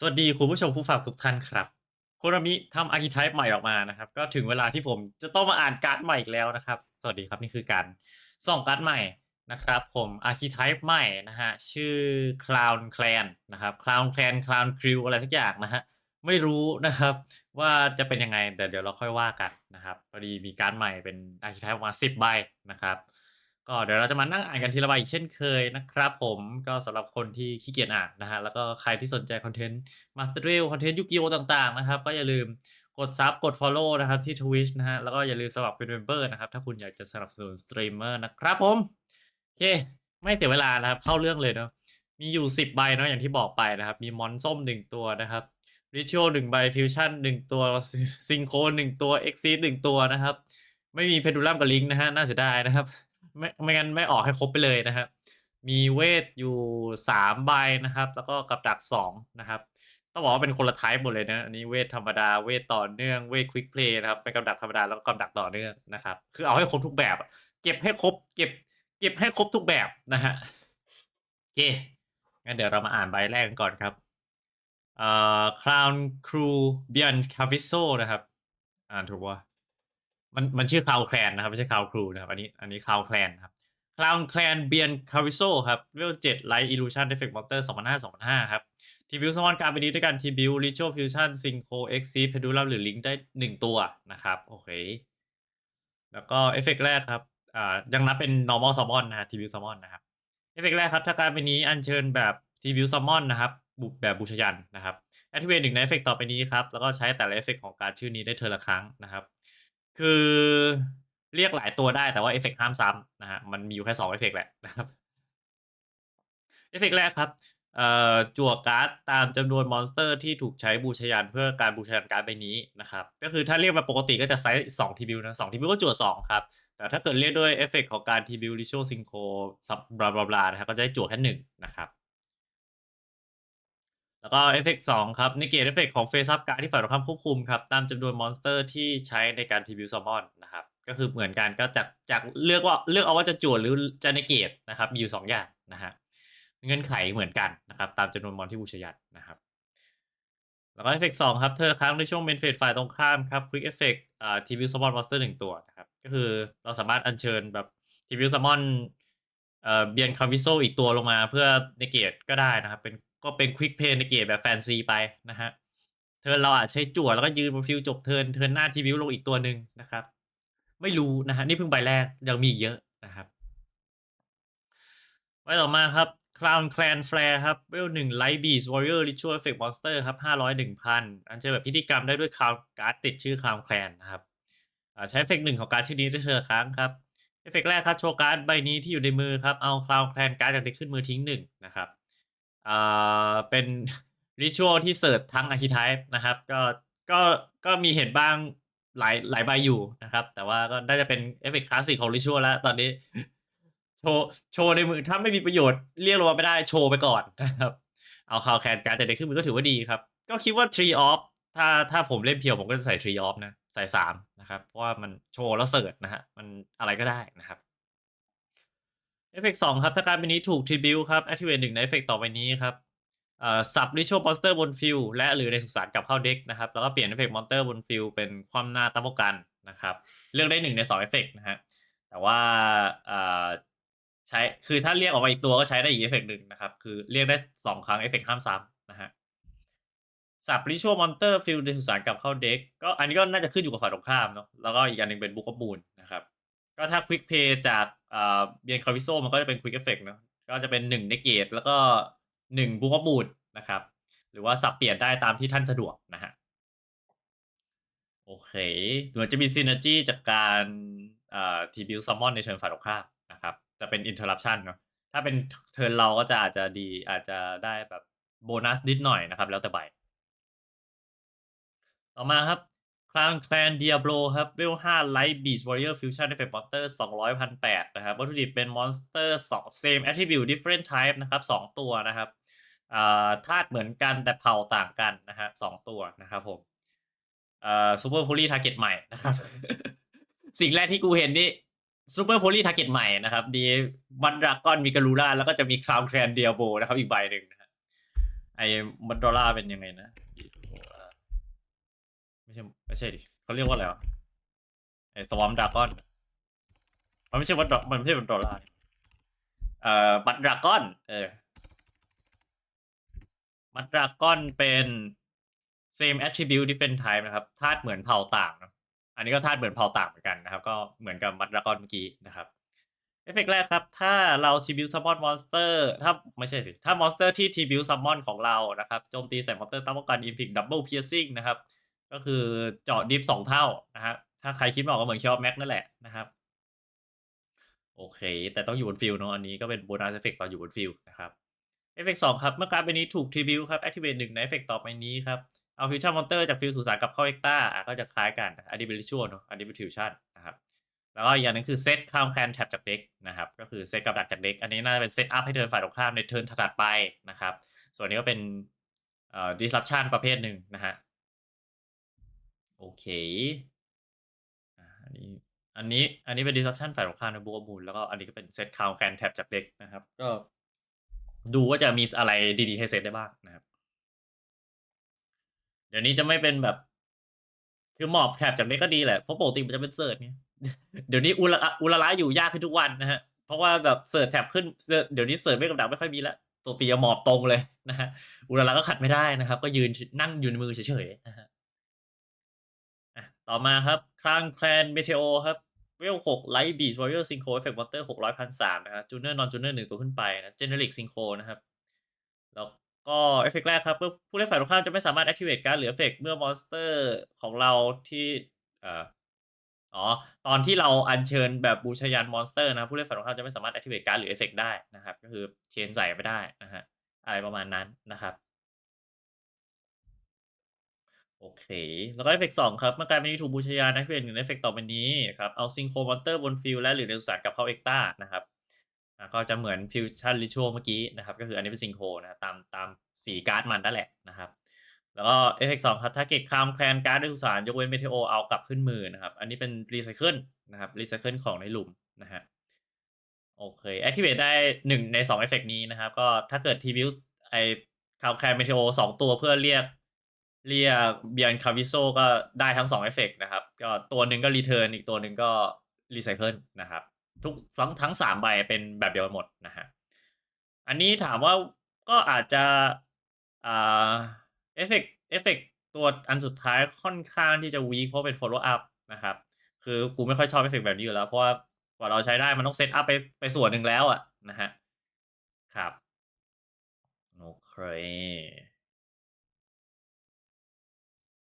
สวัสดีคุณผู้ชมผู้ฟังทุกท่านครับโคนามิทำอาร์คิไทป์ใหม่ออกมานะครับ ก็ถึงเวลาที่ผมจะต้องมาอ่านการ์ดใหม่อีกแล้วนะครับ สวัสดีครับนี่คือการส่องการ์ดใหม่นะครับ ผมอาร์คิไทป์ใหม่นะฮะชื่อ Clown Clan นะครับ Clown Clan Clown Crew อะไรสักอย่างนะฮะไม่รู้นะครับ ว่าจะเป็นยังไงแต่เดี๋ยวเราค่อยว่ากันนะครับพอดีมีการ์ดใหม่เป็นอาร์คิไทป์ออกมา10ใบนะครับ ก็เดี๋ยวเราจะมานั่งอ่านกันทีละใบอีกเช่นเคยนะครับผมก็สำหรับคนที่ขี้เกียจอ่านนะฮะแล้วก็ใครที่สนใจคอนเทนต์มาสเตอร์เรลคอนเทนต์ยุกิโอต่างๆนะครับ ก็อย่าลืมกดซับกด Follow นะครับที่ Twitch นะฮะแล้วก็อย่าลืมสมัครเป็นเมมเบอร์นะครับ ถ้าคุณอยากจะสนับสนุนสตรีมเมอร์นะครับผมโอเค ไม่เสียเวลานะครับ เข้าเรื่องเลยเนาะมีอยู่ 10 ใบเนาะอย่างที่บอกไปนะครับ มีมอนส้ม 1 ตัวนะครับริช a l 1ใบฟิวชั่น1ตัวซิงโคร1ตัวเอ็กซีหนึ่งตัวนะครับ ไม่มีเพดูลัมกับลิงก์นะฮะน่าเสียดายนะครับ ไม่ไม่งั้นไม่ออกให้ครบไปเลยนะครับ มีเวทอยู่สามใบนะครับ แล้วก็กับดักสองนะครับต้องบอกว่าเป็นคนละไทป์หมดเลยนะอันนี้เวทธรรมดาเวทต่อเนื่องเวทควิกเพลย์นะครับเป็นกับดักธรรมดาแล้วก็กับดักต่อเนื่องนะครับ คือเอาให้ครบทุกแบบ เก็บให้ครบ เก็บ เก็บให้ครบทุกแบบนะฮะโอเคงั้นเดี๋ยวเรามาอ่านใบแรกกันก่อนครับเอ่อ Clown Crew Beyond Caviso นะครับ อ่านถูกว่า มันมันชื่อคาวแคลนนะครับไม่ใช่คาวครูนะครับ อันนี้อันนี้คาวแคลนครับคลาวแคลนเบียนคาริโซครับเวลเจ็ดไลท์อิลูชันเอฟเฟกต์มอเตอร์สองพันห้าสองพันห้าครับทีบิวสมอนการไปนี้ด้วยกันทีบิวริช a l ฟิวชั่นซิงโคเอ็กซีเพดูลัมหรือลิงได้หนึ่งตัวนะครับ โอเค แล้วก็เอฟเฟกต์แรกครับอ่ายังนับเป็น normal summon นะฮะทีบิวซัมมอนนะครับเอฟเฟกต์แรกครับ ถ้าการไปนี้อัญเชิญแบบทีบิวซัมมอนนะครับบุแบบบูชยันนะครับแอคทีเวตหนึ่งในเอฟเฟกต์ต่อไปนี้ครับ แล้วก็ใช้แต่ละเอฟเฟกต์ของการชื่อนี้ได้เทอละครั้งนะครับ คือเรียกหลายตัวได้แต่ว่าเอฟเฟกต์ห้ามซ้ำนะฮะมันมีอยู่แค่สองเอฟเฟกต์แหละนะครับเอฟเฟกต์แรกครับเอ่อจั่วการ์ดตามจำนวนมอนสเตอร์ที่ถูกใช้บูชายันเพื่อการบูชายันการ์ดใบนี้นะครับ ก็คือถ้าเรียกมาปกติก็จะไซส์สองทีบิวนะสองทีบิวก็จั่วสองครับ แต่ถ้าเกิดเรียกด้วยเอฟเฟกต์ของการทีบิวริช a l ซิงโคซับบลาบลาบลานะครับก็จะได้จั่วแค่หนึ่งนะครับ แล้วก็เอฟเฟกต์สองครับในเกตเอฟเฟกต์ของเฟซับการ์ดที่ฝ่ายตรงข้ามควบคุมครับตามจำนวนมอนสเตอร์ที่ใช้ในการทีบิวซัมมอนนะครับก็คือเหมือนกันก็จากจากเลือกว่าเลือกเอาว่าจะจวดหรือจะในเกตนะครับมีอยู่สองอย่างนะฮะเงื่อนไขเหมือนกันนะครับตามจำนวนมอนที่บูชายันนะครับแล้วก็เอฟเฟกต์สองครับเธอครั้งในช่วงเมนเฟสฝ่ายตรงข้ามครับควิกเอฟเฟกต์อ่าทีวิวซัมมอนมอนสเตอร์หนึ่งตัวนะครับก็คือเราสามารถอัญเชิญแบบทีวิวซัมมอนเอ่อเบียนคาวิโซอีกตัวลงมาเพื่อในเกตก็ได้นะครับเป็น ก็เป็นควิกเพย์ในเกตแบบแฟนซีไปนะฮะ เทิร์นเราอาจใช้จั่วแล้วก็ยืนบนฟิลจบเทิร์นเทิร์นหน้าทีวิวลงอีกตัวหนึ่งนะครับ ไม่รู้นะฮะ นี่เพิ่งใบแรก ยังมีเยอะนะครับใบต่อมาครับ Crown Clan Flare ครับเวลหนึ่ง Light Beast Warrior Ritual Effect Monster ครับห้าร้อยหนึ่งพันอันเชิญแบบพิธีกรรมได้ด้วย Crown การ์ดติดชื่อ Crown Clan นะครับใช้เอฟเฟกต์หนึ่งของการดชื่อนี้ได้เธอครั้งครับเอฟเฟกต์แรกครับโชว์การ์ดใบนี้ที่อยู่ในมือครับเอา Crown Clan การ์ดจากเด็กขึ้นมือทิ้งหนึ่งนะครับ อ่าเป็น Ritual ที่เสิร์ชทั้ง Archetype นะครับ ก็ก็ก็มีเห็นบ้างหลายหลายใบอยู่นะครับ แต่ว่าก็น่าจะเป็นเอฟเฟกต์คลาสสิกของริชวลแล้ว ตอนนี้ โชว์โชว์ในมือถ้าไม่มีประโยชน์เรียกลงมาไม่ได้โชว์ไปก่อนนะครับ เอาคาวแคนการ์ดจากเด็กขึ้นมือก็ถือว่าดีครับ ก็คิดว่า Tree of ถ้าถ้าผมเล่นเพียวผมก็จะใส่ Tree of นะ ใส่สามนะครับ เพราะว่ามันโชว์แล้วเสิร์ชนะฮะมันอะไรก็ได้นะครับ เอฟเฟกต์สองครับ ถ้าการเป็นนี้ถูกทริบิวครับ activate หนึ่งในเอฟเฟกต์ต่อไปนี้ครับเอ่อสับริชวลมอนสเตอร์บนฟิลและหรือในสุสานกลับเข้าเด็กนะครับ แล้วก็เปลี่ยนเอฟเฟกต์มอนสเตอร์บนฟิลเป็นความหน้าตั้งป้องกันนะครับ เลือกได้หนึ่งในสองเอฟเฟกต์นะฮะแต่ว่าเอ่อใช้คือถ้าเรียกออกมาอีกตัวก็ใช้ได้อีกเอฟเฟกต์หนึ่งนะครับ คือเรียกได้สองครั้งเอฟเฟกต์ห้ามซ้ำนะฮะสับริชวลมอนเตอร์ฟิลในสุสานกลับเข้าเด็กก็อันนี้ก็น่าจะขึ้นอยู่กับฝ่ายตรงข้ามเนาะแล้วก็อีกอันหนึ่งเป็นบุกบูลนะครับ ก็ถ้าควิกเพย์จากอ่าเบียนคาวิโซมันก็จะเป็นควิกเอฟเฟกต์เนาะก็จะเป็นหนึ่งในเกตแล้วก็หนึ่งบุกบูลนะครับ หรือว่าสับเปลี่ยนได้ตามที่ท่านสะดวกนะฮะโอเคเหมือนจะมีซีนจีจากการอ่าทีบิวซัมมอนในเทิร์นฝ่ายตรงข้ามนะครับจะเป็นอินเทอร์รัปชันเนาะถ้าเป็นเทิร์นเราก็จะอาจจะดีอาจจะได้แบบโบนัสนิดหน่อยนะครับ แล้วแต่ใบต่อมาครับ Clan Clan Diablo ครับเวล5 Light Beast Warrior Fusion Effect Monster 200พันแปดนะครับวัตถุดิบเป็น Monster 2 Same Attribute Different Type นะครับสองตัวนะครับธาตุเหมือนกันแต่เผ่าต่างกันนะฮะสองตัวนะครับผมอ่า Super Poly Target ใหม่นะครับ สิ่งแรกที่กูเห็นนี่ Super Poly Target ใหม่นะครับดีวันดราก้อนมีการูราแล้วก็จะมี Crown Clan Diablo นะครับอีกใบหนึ่งนะฮะไอ้มัดดอลลาเป็นยังไงนะ ช่ไม่ใช่ดิเขาเรียกว่าอะไรวะไอ้สวอมดากอนมันไม่ใช่วัดมันไม่ใช่วัดดอลลาร์เอ่อบัตดรากอน เออมัดดรากอนเป็น same attribute different type นะครับธาตุเหมือนเผ่าต่างเนอะอันนี้ก็ธาตุเหมือนเผ่าต่างเหมือนกันนะครับ ก็เหมือนกับมัดดรากอนเมื่อกี้นะครับเอฟเฟกต์แรกครับ ถ้าเรา tribute summon monster ถ้าไม่ใช่สิ ถ้า monster ที่ tribute summon ของเรานะครับ โจมตีใส่ monster ตั้งป้องกัน inflict double piercing นะครับ ก็คือเจาะดิฟสองเท่านะครับ ถ้าใครคิดไม่ออกก็เหมือนคิวแม็กนั่นแหละนะครับ โอเค แต่ต้องอยู่บนฟิลเนาะอันนี้ก็เป็นโบนัสเอฟเฟกตอนอยู่บนฟิลนะครับเอฟเฟกต์สองครับ เมื่อการ์ดใบนี้ถูก tribute ครับ activate หนึ่งในเอฟเฟกต์ต่อไปนี้ครับ เอาฟิวชั่นมอนเตอร์จากฟิลสู่สารกับเข้าเอ็กต้าก็จะคล้ายกันอันนี้เป็นริชวลเนาะอันนี้เป็นฟิวชั่นนะครับแล้วก็อีกอย่างหนึงคือเซตข้ามแคนแท็บจากเด็กนะครับก็คือเซตกับดักจากเด็กอันนี้น่าจะเป็นเซตอัพให้เทิร์นฝ่ายตรงข้ามในเทิร์นถัดไปนะครับส่วนนี้ก็เป็นเอ่อ disruption ประเภทหนึ่งนะฮะ โอเคอ่าอันนี้อันนี้อันนี้เป็น disruption ฝ่ายตรงข้ามในบวกมูลแล้วก็อันนี้ก็เป็นเซตข้ามแคนแท็บจากเด็กนะครับ ก็ดูว่าจะมีอะไรดีๆให้เซตได้บ้างนะครับ เดี๋ยวนี้จะไม่เป็นแบบ คือหมอบแถบจากเด็กก็ดีแหละเพราะปกติมันจะเป็นเสิร์ชไงเดี๋ยวนี้อุระอุระละอยู่ยากขึ้นทุกวันนะฮะเพราะว่าแบบเสิร์ชแถบขึ้นเดี๋ยวนี้เสิร์ชไม่กับดักไม่ค่อยมีละตัวปีอะหมอบตรงเลยนะฮะอุระละก็ขัดไม่ได้นะครับ ก็ยืนนั่งอยู่ในมือเฉยๆนะฮะ ต่อมาครับคลางแคลนเมเทโอครับเวลหกไลท์บีชวอริเออร์ซิงโคเอฟเฟกต์มอนเตอร์หกร้อยพันสามนะครับจูเนอร์นอนจูเนอร์หนึ่งตัวขึ้นไปนะเจเนริกซิงโคนะครับ แล้วก็เอฟเฟกต์แรกครับเมื่อผู้เล่นฝ่ายตรงข้ามจะไม่สามารถ activate การ์ดหรือเอฟเฟกต์เมื่อมอนสเตอร์ของเราที่เอ่ออ๋อตอนที่เราอัญเชิญแบบบูชายันมอนสเตอร์นะผู้เล่นฝ่ายตรงข้ามจะไม่สามารถ activate การ์ดหรือเอฟเฟกต์ได้นะครับ ก็คือเชนใส่ไม่ได้นะฮะอะไรประมาณนั้นนะครับ โอเค แล้วก็เอฟเฟกต์สองครับเมื่อการเป็นถูกบูชายัน activate หนึ่งเอฟเฟกต์ต่อไปนี้ครับ เอาซิงโครมอนเตอร์บนฟิลและหรือในอุตสาหกลับเข้าเอ็กต้านะครับอ่าก็จะเหมือนฟิวชั่นริชวลเมื่อกี้นะครับ ก็คืออันนี้เป็นซิงโครนะครับตามตามสีการ์ดมันนั่นแหละนะครับ แล้วก็เอฟเฟกสองครับถ้าเกิดคามแคลนการ์ดในสุสานยกเว้นเมเทโอเอากลับขึ้นมือนะครับ อันนี้เป็นรีไซเคิลนะครับรีไซเคิลของในหลุมนะฮะโอเค activate ได้หนึ่งในสองเอฟเฟกนี้นะครับ ก็ถ้าเกิดทีวิวไอคามแคลนเมเทโอสองตัวเพื่อเรียก เรียกเบียนคาวิโซก็ได้ทั้งสองเอฟเฟกนะครับ ก็ตัวหนึ่งก็รีเทิร์นอีกตัวหนึ่งก็รีไซเคิลนะครับ ทุกทั้งทั้งสามใบเป็นแบบเดียวกันหมดนะฮะอันนี้ถามว่าก็อาจจะอ่าเอฟเฟกเอฟเฟกตัวอันสุดท้ายค่อนข้างที่จะวีคเพราะเป็น follow up นะครับ คือกูไม่ค่อยชอบเอฟเฟกแบบนี้อยู่แล้ว เพราะว่ากว่าเราใช้ได้มันต้องเซตอัพไปไปส่วนหนึ่งแล้วอะนะฮะครับโอเค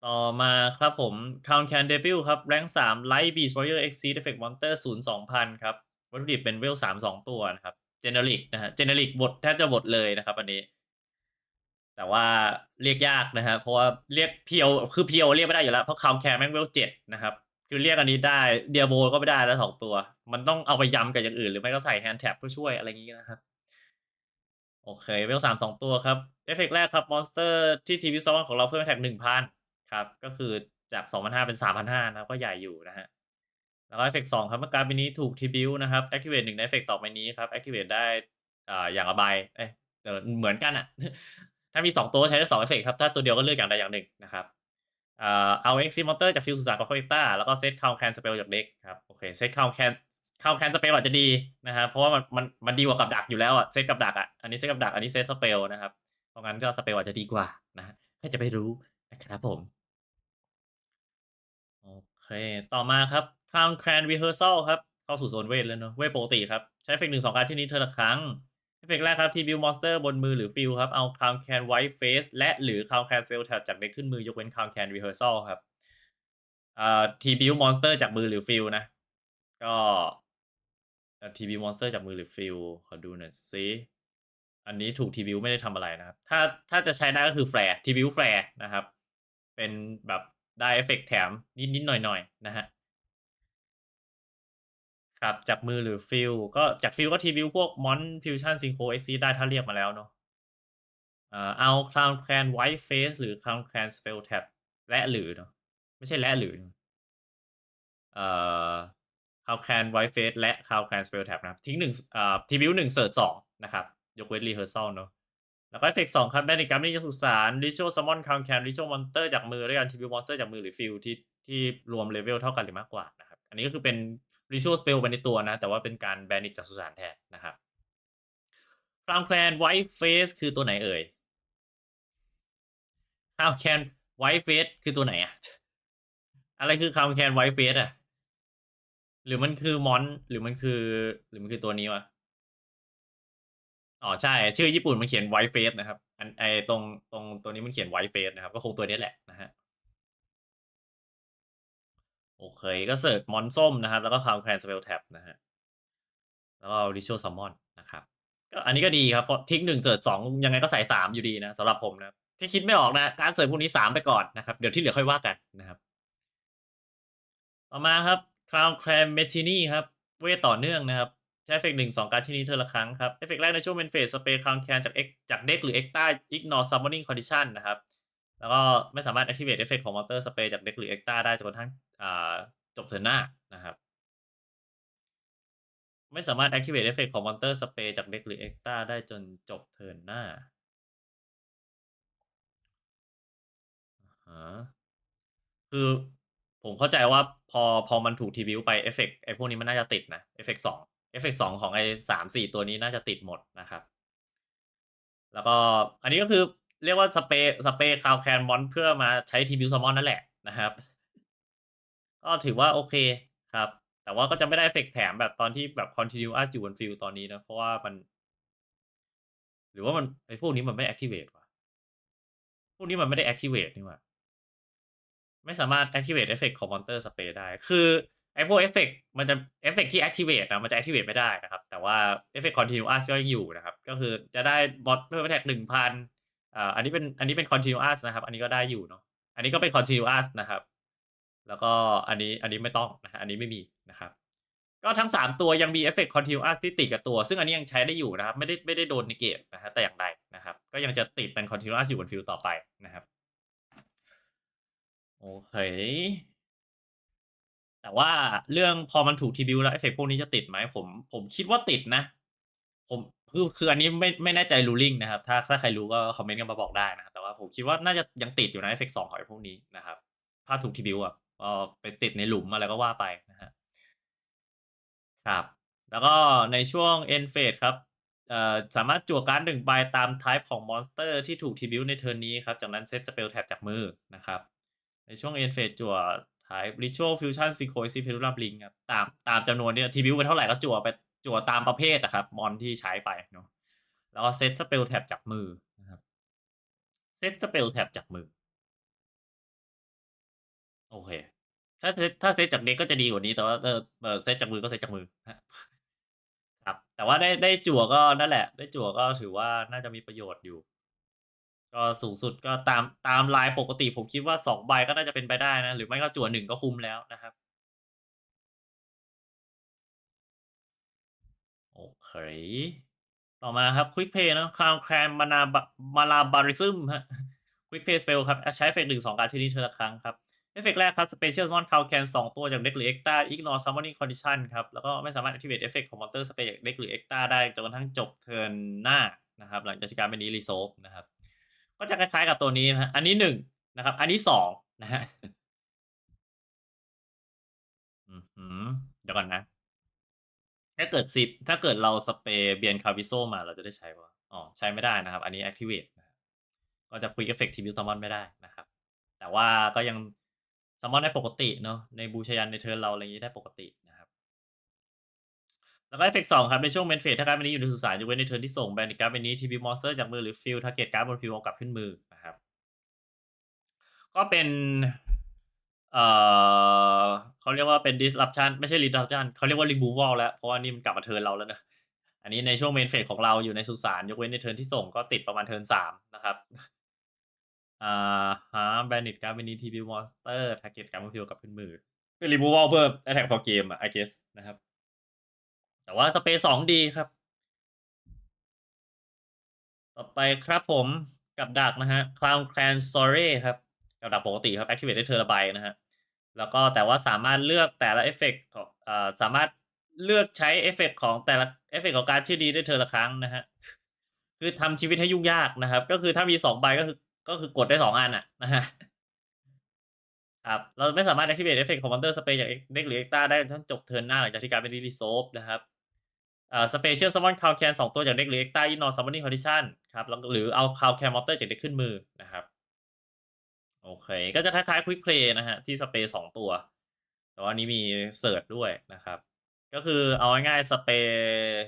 ต่อมาครับผม Count Can Devil ครับ แรงสาม Light Beast Warrior Exceed Effect Monster ศูนย์สองพันครับ วัตถุดิบเป็นเวลสามสองตัวนะครับ Generic นะฮะ Generic บทแทบจะบทเลยนะครับอันนี้ แต่ว่าเรียกยากนะฮะ เพราะว่าเรียกเพียว คือเพียวเรียกไม่ได้อยู่แล้ว เพราะ Count Can แม่งเวลเจ็ดนะครับ คือเรียกอันนี้ได้ เดียโบก็ไม่ได้แล้วสองตัว มันต้องเอาไปยำกับอย่างอื่น หรือไม่ก็ใส่ Hand Tap เพื่อช่วยอะไรอย่างงี้นะครับโอเค เวลสามสองตัวครับ เอฟเฟกแรกครับ มอนสเตอร์ที่ทีวีซอนของเราเพิ่มแท็กหนึ่งพัน ครับ ก็คือจากสองพันห้าเป็นสามพันห้านะครับ ก็ใหญ่อยู่นะฮะ แล้วก็เอฟเฟกสองครับเมื่อการ์ดใบนี้ถูกทีบิวนะครับแอคทีเวตหนึ่งในเอฟเฟกต่อไปนี้ครับแอคทีเวตได้อ่าอย่างละใบเอ้ยเออเหมือนกันอะ ถ้ามีสองตัวใช้ได้สองเอฟเฟกครับ ถ้าตัวเดียวก็เลือกอย่างใดอย่างหนึ่งนะครับอ่าเอาเอ็กซิมอนเตอร์จากฟิลสุสานกับคอริต้าแล้วก็เซตคาวแคนสเปลจากเด็กครับ โอเค เซตคาวแคนคาวแคนสเปลอาจจะดีนะครับ เพราะว่ามันมันมันดีกว่ากับดักอยู่แล้วอะเซตกับดักอะอันนี้เซตกับดัก อันนี้เซตสเปลนะครับ เพราะงั้นก็สเปลอาจจะดีกว่านะใครจะไปรู้นะครับผม เค ต่อมาครับ Crown Clan Rehearsal ครับ เข้าสู่โซนเวทแล้วเนอะเวทปกติครับ ใช้เฟกหนึ่งสองการที่นี้เธอละครั้ง เฟกแรกครับทีบิวมอนสเตอร์บนมือหรือฟิลครับ เอา Crown Clan White Face และหรือ Crown Clan Cell Tab จากเด็กขึ้นมือยกเว้น Crown Clan Rehearsal ครับอ่าทีบิวมอนสเตอร์จากมือหรือฟิลนะ ก็ทีบิวมอนสเตอร์จากมือหรือฟิลขอดูหน่อยซิอันนี้ถูกทีบิวไม่ได้ทำอะไรนะครับ ถ้าถ้าจะใช้ได้ก็คือแฟร์ทีบิวแฟร์นะครับ เป็นแบบ ได้เอฟเฟกต์แถมนิดนิดหน่อยหน่อยๆนะฮะครับจากมือหรือฟิลก็จากฟิลก็ทีวิวพวกมอนฟิวชั่นซิงโครเอ็กซีได้ถ้าเรียกมาแล้วเนาะเอาคลาวแคนไวท์เฟสหรือคลาวแคนสเปลแท็บและหรือเนาะไม่ใช่และหรือเอ่อคลาวแคนไวท์เฟสและคลาวแคนสเปลแท็บนะครับทิ้งหนึ่งเอ่อทีวิวหนึ่งเสิร์ชสองนะครับ ยกเว้นรีเฮอร์ซลเนาะ แล้วก็เอฟเฟกต์สองครับแบนดิกรรมนี่จะสุสานริชวลซัมมอนคาวแคนริชวลมอนเตอร์จากมือด้วยกันทีวิวมอนสเตอร์จากมือหรือฟิลที่ที่รวมเลเวลเท่ากันหรือมากกว่านะครับ อันนี้ก็คือเป็นริชวลสเปลไปในตัวนะ แต่ว่าเป็นการแบนิกจากสุสานแทนนะครับคราวแคนไวท์เฟสคือตัวไหนเอ่ยคราวแคนไวท์เฟสคือตัวไหนอะอะไรคือคราวแคนไวท์เฟสอะหรือมันคือมอนหรือมันคือ หรือมันคือตัวนี้วะ อ๋อใช่ ชื่อญี่ปุ่นมันเขียนไวเฟสนะครับ อันไอตรงตรงตัวนี้มันเขียนไวเฟสนะครับ ก็คงตัวนี้แหละนะฮะโอเค ก็เสิร์ชมอนส้มนะครับ แล้วก็คาวแคนสเปลแท็บนะฮะแล้วก็ริชวลซัมมอนนะครับก็อันนี้ก็ดีครับเพราะทิ้งหนึ่งเสิร์ชสองยังไงก็ใส่สามอยู่ดีนะสำหรับผมนะที่คิดไม่ออกนะการเสิร์ชพวกนี้สามไปก่อนนะครับเดี๋ยวที่เหลือค่อยว่ากันนะครับ ต่อมาครับคราวแคลมเมทินีครับเวทต่อเนื่องนะครับ ใช้เอฟเฟกต์หนึ่งสองการที่นี้เธอละครั้งครับ เอฟเฟกต์แรกในช่วงเป็นเฟสสเปรย์คาวแคนจากเอ็กจากเด็กหรือเอ็กต้าอิกนอร์ซัมมอนิ่งคอนดิชันนะครับ แล้วก็ไม่สามารถ activate เอฟเฟกต์ของมอเตอร์สเปรย์จากเด็กหรือเอ็กต้าได้จนกระทั่งจบเทิร์นหน้านะครับไม่สามารถ activate เอฟเฟกต์ของมอนเตอร์สเปรย์จากเด็กหรือเอ็กต้าได้จนจบเทิร์นหน้าอ่าฮะคือผมเข้าใจว่าพอพอมันถูกทีวิวไปเอฟเฟกต์ไอพวกนี้มันน่าจะติดนะเอฟเฟกต์สอง เอฟเฟกต์สองของไอสามสี่ตัวนี้น่าจะติดหมดนะครับ แล้วก็อันนี้ก็คือเรียกว่าสเปรสเปรคาวแคนมอนเพื่อมาใช้ทีวิวซัมอนนั่นแหละนะครับ ก็ถือว่าโอเคครับ แต่ว่าก็จะไม่ได้เอฟเฟกต์แถมแบบตอนที่แบบ continuous อยู่บนฟิลตอนนี้นะ เพราะว่ามัน หรือว่ามันไอพวกนี้มันไม่ activate วะพวกนี้มันไม่ได้ activate นี่หว่าไม่สามารถ activate เอฟเฟกต์ของ Monster Spray ได้ คือ ไอพวกเอฟเฟกต์มันจะเอฟเฟกต์ที่ activate นะมันจะ activate ไม่ได้นะครับ แต่ว่าเอฟเฟกต์ continuous ก็ยังอยู่นะครับ ก็คือจะได้บอทเพิ่มแท็กหนึ่งพันอ่าอันนี้เป็นอันนี้เป็น continuous นะครับ อันนี้ก็ได้อยู่เนาะอันนี้ก็เป็น continuous นะครับ แล้วก็อันนี้อันนี้ไม่ต้องนะฮะอันนี้ไม่มีนะครับ ก็ทั้ง 3 ตัวยังมีเอฟเฟกต์ continuous ที่ติดกับตัว ซึ่งอันนี้ยังใช้ได้อยู่นะครับ ไม่ได้ไม่ได้โดนนิเกตนะฮะแต่อย่างใดนะครับ ก็ยังจะติดเป็น continuous อยู่บนฟิลต่อไปนะครับโอเค แต่ว่าเรื่องพอมันถูกทีบิวแล้วเอฟเฟกต์พวกนี้จะติดไหมผมผมคิดว่าติดนะ ผมคือคืออันนี้ไม่ไม่แน่ใจรูลิ่งนะครับ ถ้าถ้าใครรู้ก็คอมเมนต์กันมาบอกได้นะครับแต่ว่าผมคิดว่าน่าจะยังติดอยู่นะเอฟเฟกต์สองของไอ้พวกนี้นะครับถ้าถูกทีบิวอะก็ไปติดในหลุมอะไรก็ว่าไปนะฮะครับ แล้วก็ในช่วง end phase ครับเอ่อสามารถจั่วการ์ดหนึ่งใบตาม type ของมอนสเตอร์ที่ถูกทีบิวในเทิร์นนี้ครับ จากนั้นเซตสเปลแท็บจากมือนะครับ ในช่วง end phase จั่ว type ritual fusion synchronicity pendulum link ครับตามตามจำนวนเนี่ยทีบิวไปเท่าไหร่ก็จั่วไปจั่วตามประเภทนะครับ มอนที่ใช้ไปเนาะแล้วก็เซตสเปลแท็บจากมือนะครับเซตสเปลแท็บจากมือ โอเค ถ้าเซตถ้าเซตจากเด็กก็จะดีกว่านี้ แต่ว่าเออเซตจากมือก็เซตจากมือครับ แต่ว่าได้ได้จั่วก็นั่นแหละ ได้จั่วก็ถือว่าน่าจะมีประโยชน์อยู่ ก็สูงสุดก็ตามตามลายปกติผมคิดว่าสองใบก็น่าจะเป็นไปได้นะ หรือไม่ก็จั่วหนึ่งก็คุ้มแล้วนะครับ โอเค ต่อมาครับ Quick Play นะคราวแคมมานามาลาบาริซึมฮะ Quick Play Spell ครับ ใช้เฟกหนึ่งสองการชนิดเธอละครั้งครับเอฟเฟกแรกครับ Special Summon คาวแคนสองตัวจากเด็กหรือเอ็กตา Ignore Summoning Condition ครับแล้วก็ไม่สามารถ activate เอฟเฟกต์ของ Monster Spell จากเด็กหรือเอ็กตาได้จนกระทั่งจบเทิร์นหน้านะครับหลังจากที่การเป็นนี้รีโซฟนะครับ ก็จะคล้ายๆกับตัวนี้นะฮะอันนี้หนึ่งนะครับ อันนี้สองนะฮะอือหือเดี๋ยวก่อนนะ ถ้าเกิดซิปถ้าเกิดเราสเปรย์เบียนคาวิโซมาเราจะได้ใช้ป่ะอ๋อใช้ไม่ได้นะครับ อันนี้ activate นะก็จะคุยเอฟเฟกทีวิวซัมมอนไม่ได้นะครับ แต่ว่าก็ยังซัมมอนได้ปกติเนาะในบูชยันในเทิร์นเราอะไรอย่างนี้ได้ปกติ แล้วก็เอฟเฟกต์สองครับ ในช่วงเมนเฟสถ้าการ์ดใบนี้อยู่ในสุสานจะเว้นในเทิร์นที่ส่งแบนการ์ดใบนี้ทีวีมอสเตอร์จากมือหรือฟิลทาร์เก็ตการ์ดบนฟิลกลับขึ้นมือนะครับ ก็เป็นเอ่อเขาเรียกว่าเป็น disruption ไม่ใช่ disruption เขาเรียกว่า removal แล้ว เพราะว่านี่มันกลับมาเทิร์นเราแล้วนะอันนี้ในช่วงเมนเฟสของเราอยู่ในสุสานยกเว้นในเทิร์นที่ส่งก็ติดประมาณเทิร์นสามนะครับอ่าฮะแบนดิตการ์ดมินิทีวีมอนสเตอร์ทาร์เก็ตการ์ดบนฟิลกับขึ้นมือเป็น removal เพิ่ม attack for game อะ I guess นะครับ แต่ว่าสเปซสองดีครับ ต่อไปครับผมกับดักนะฮะ Clown Clan Sorry ครับกับดักปกติครับ activate ได้เทอร์ละใบนะฮะแล้วก็แต่ว่าสามารถเลือกแต่ละเอฟเฟกต์ของอ่อสามารถเลือกใช้เอฟเฟกต์ของแต่ละเอฟเฟกต์ของการชื่อดีได้เทอร์ละครั้งนะฮะ คือทำชีวิตให้ยุ่งยากนะครับ ก็คือถ้ามีสองใบก็คือก็คือกดได้สองอันอะนะฮะ ครับ เราไม่สามารถ activate เอฟเฟกต์ของ Monster Spell จาก Deck หรือ Extra ได้จนจบเทิร์นหน้าหลังจากที่การเป็น Resolve นะครับ อ่า Special Summon c o w c a n 2ตัวจาก Deck หรือ Extra in non summoning condition ครับแล้วหรือเอา c o w c a n Monster จาก Deck ขึ้นมือนะครับ โอเค ก็จะคล้ายๆ Quick Play นะฮะ ที่สเปย์สองตัว แต่ว่านี้มีเสิร์ชด้วยนะครับ ก็คือเอาง่ายๆสเปย์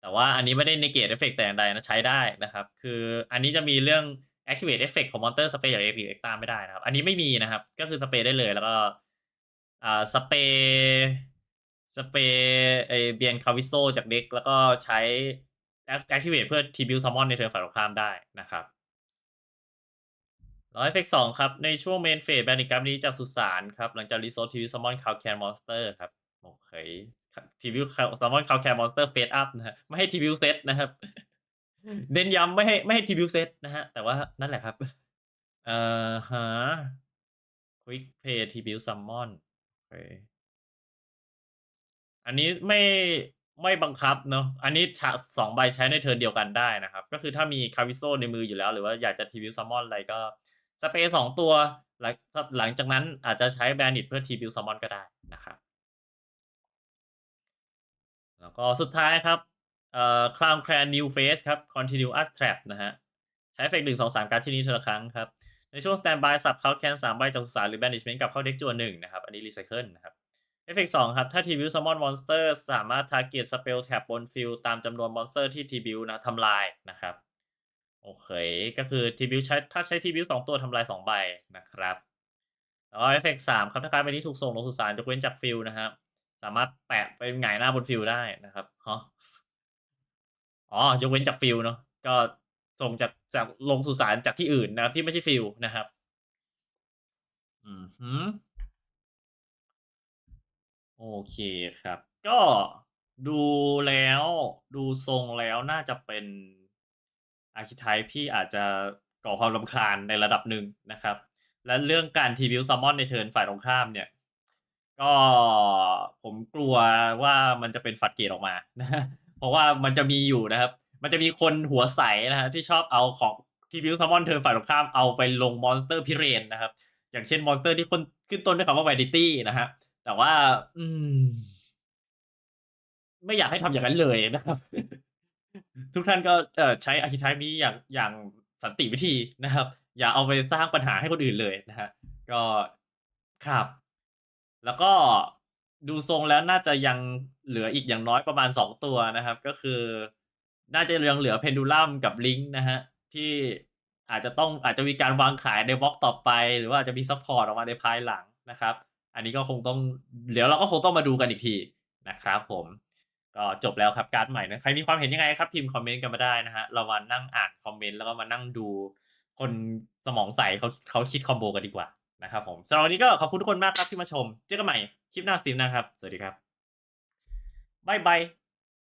แต่ว่าอันนี้ไม่ได้ negate effect แต่อย่างใดนะใช้ได้นะครับ คืออันนี้จะมีเรื่อง activate effect ของ monster สเปย์จาก Deck หรือ Extra ไม่ได้นะครับ อันนี้ไม่มีนะครับ ก็คือสเปย์ได้เลยแล้วก็อ่าสเปย์ สเปรย์ไอเบียนคาวิโซจากเด็ก แล้วก็ใช้ activate เพื่อ tribute summon ในเทิร์นฝ่ายตรงข้ามได้นะครับร้อยเอฟเฟกสองครับ ในช่วงเมนเฟสแบนิกรรมนี้จากสุสานครับ หลังจากรีโซทีวีซัมมอนคาวแคนมอนสเตอร์ครับ โอเคทีวิวซัมมอนคาวแคนมอนสเตอร์เฟสอัพนะฮะไม่ให้ทีวิวเซตนะครับเน้นย้ำไม่ให้ไม่ให้ทีวิวเซตนะฮะ แต่ว่านั่นแหละครับ เอ่อฮะควิกเพย์ทีวิวซัมมอนโอเค อันนี้ไม่ไม่บังคับเนาะ อันนี้ชะสองใบใช้ในเทิร์นเดียวกันได้นะครับ ก็คือถ้ามีคาวิโซในมืออยู่แล้ว หรือว่าอยากจะทีวิวซัมมอนอะไรก็สเปรย์สองตัวหลังหลังจากนั้นอาจจะใช้แบนดิตเพื่อทีวิวซัมมอนก็ได้นะครับ แล้วก็สุดท้ายครับเอ่อคลาวแครนนิวเฟสครับ continuous trap นะฮะ ใช้เฟกหนึ่งสองสามการดที่นี้เทอละครั้งครับ ในช่วงสแตนบายสับเขาแคนสามใบจากสุสานหรือ banishment กลับเข้าเด็กจวนหนึ่งนะครับ อันนี้รีไซเคิลนะครับ เอฟเฟกต์สองครับ ถ้าทีวิวซัมมอนมอนสเตอร์สามารถทาร์เก็ตสเปลแท็บบนฟิลตามจำนวนมอนสเตอร์ที่ทีวิวนะทำลายนะครับ โอเค ก็คือทีวิวใช้ถ้าใช้ทีวิวสองตัวทำลายสองใบนะครับแล้วเอฟเฟกต์สามครับ ถ้าการดใบนี้ถูกส่งลงสุสานยกเว้นจากฟิลนะครับ สามารถแปะเป็นหงายหน้าบนฟิลได้นะครับฮะอ๋อยกเว้นจากฟิลเนาะก็ส่งจากจากลงสุสานจากที่อื่นนะครับที่ไม่ใช่ฟิลนะครับ อือฮึ โอเคครับ ก็ดูแล้วดูทรงแล้วน่าจะเป็นอาร์คิไทป์ที่อาจจะก่อความรำคาญในระดับหนึ่งนะครับ และเรื่องการทีวิวซัมมอนในเทิร์นฝ่ายตรงข้ามเนี่ย ก็ผมกลัวว่ามันจะเป็นฟัดเกตออกมานะเพราะว่ามันจะมีอยู่นะครับ มันจะมีคนหัวใสนะฮะที่ชอบเอาของทีวิวซัมมอนเทิร์นฝ่ายตรงข้ามเอาไปลงมอนสเตอร์พิเรนนะครับ อย่างเช่นมอนสเตอร์ที่คนขึ้นต้นด้วยคำว่า vanity นะฮะ แต่ว่า อืม ไม่อยากให้ทำอย่างนั้นเลยนะครับ ทุกท่านก็เอ่อใช้อาร์คิไทป์นี้อย่างอย่างสันติวิธีนะครับ อย่าเอาไปสร้างปัญหาให้คนอื่นเลยนะฮะก็ครับ แล้วก็ดูทรงแล้วน่าจะยังเหลืออีกอย่างน้อยประมาณสองตัวนะครับ ก็คือ น่าจะยังเหลือเพนดูลัมกับลิงก์นะฮะ ที่อาจจะต้องอาจจะมีการวางขายในบล็อกต่อไป หรือว่าอาจจะมีซัพพอร์ตออกมาในภายหลังนะครับ อันนี้ก็คงต้องเดี๋ยวเราก็คงต้องมาดูกันอีกทีนะครับผมก็จบแล้วครับการ์ดใหม่นะใครมีความเห็นยังไงครับพิมพ์คอมเมนต์กันมาได้นะฮะเรามานั่งอ่านคอมเมนต์แล้วก็มานั่งดูคนสมองใสเขาเขาคิดคอมโบกันดีกว่านะครับผมสำหรับวันนี้ก็ขอบคุณทุกคนมากครับที่มาชม เจอกันใหม่คลิปหน้าสตรีมนะครับ สวัสดีครับบายบาย